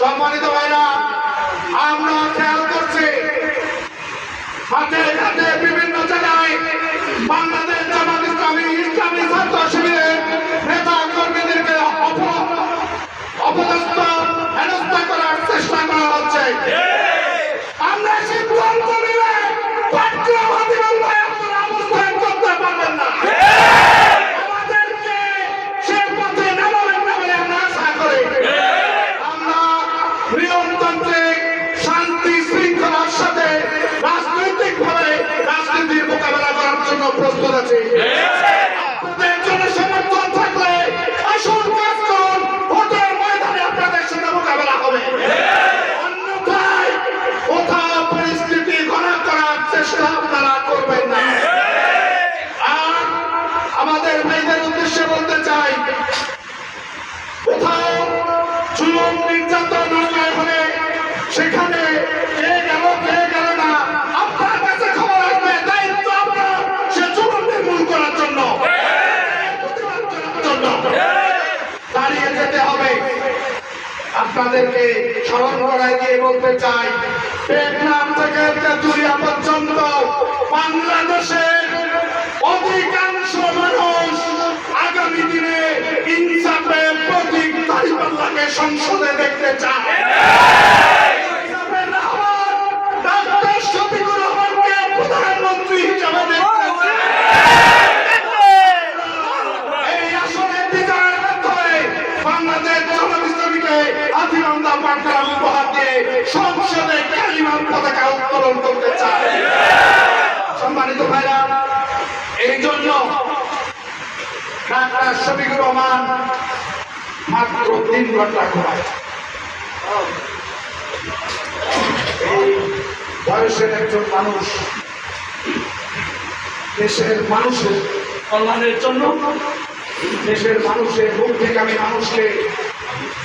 সম্মানিত ভাইরা আমরা খেয়াল করছি হাতে হাতে বিভিন্ন জায়গায় বাংলা আছি আপনাদেরকে স্মরণ করাই দিয়ে বলতে চাই টেকনাম থেকে তেঁতুলিয়া পর্যন্ত বাংলাদেশের অধিকাংশ মানুষ আগামী দিনে ইনসাফের প্রতীক দাঁড়িপাল্লাকে সংসদে দেখতে চায়। প্রধানমন্ত্রী সংসদে কালিমার পতাকা উত্তোলন করতে চায়। সম্মানিত ভাইরা, এই জন্য ডাক্তার শফিকুর রহমান মাত্র তিন ঘণ্টা ঘুমায়। এই বয়সের একজন মানুষ, দেশের মানুষের কল্যাণের জন্য, দেশের মানুষের মুক্তিকামী মানুষকে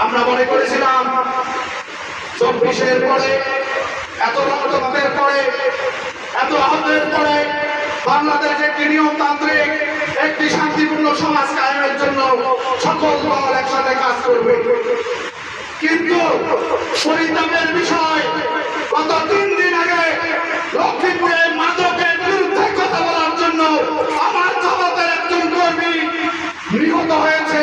আমরা মনে করেছিলাম চব্বিশের পরে, এত রক্তপাতের পরে, এত আহতের পরে বাংলাদেশ একটি নিয়মতান্ত্রিক, একটি শান্তিপূর্ণ সমাজ কায়েমের জন্য সকল দল একসাথে কাজ করবে। কিন্তু পরিতাপের বিষয় গত তিন দিন আগে লক্ষ্মীপুরে মাদকের বিরুদ্ধে কথা বলার জন্য আমার জগতের একজন কর্মী নিহত হয়েছে।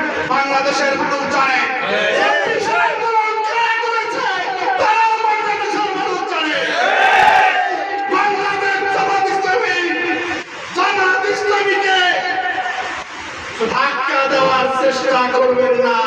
বাংলাদেশের মানুষ জানে ধাক্কা চেষ্টা করবেন না।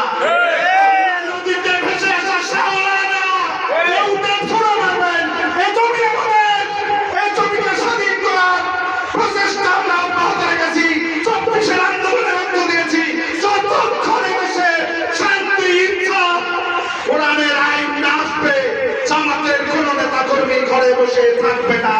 ঘরে বসে থাকবে না।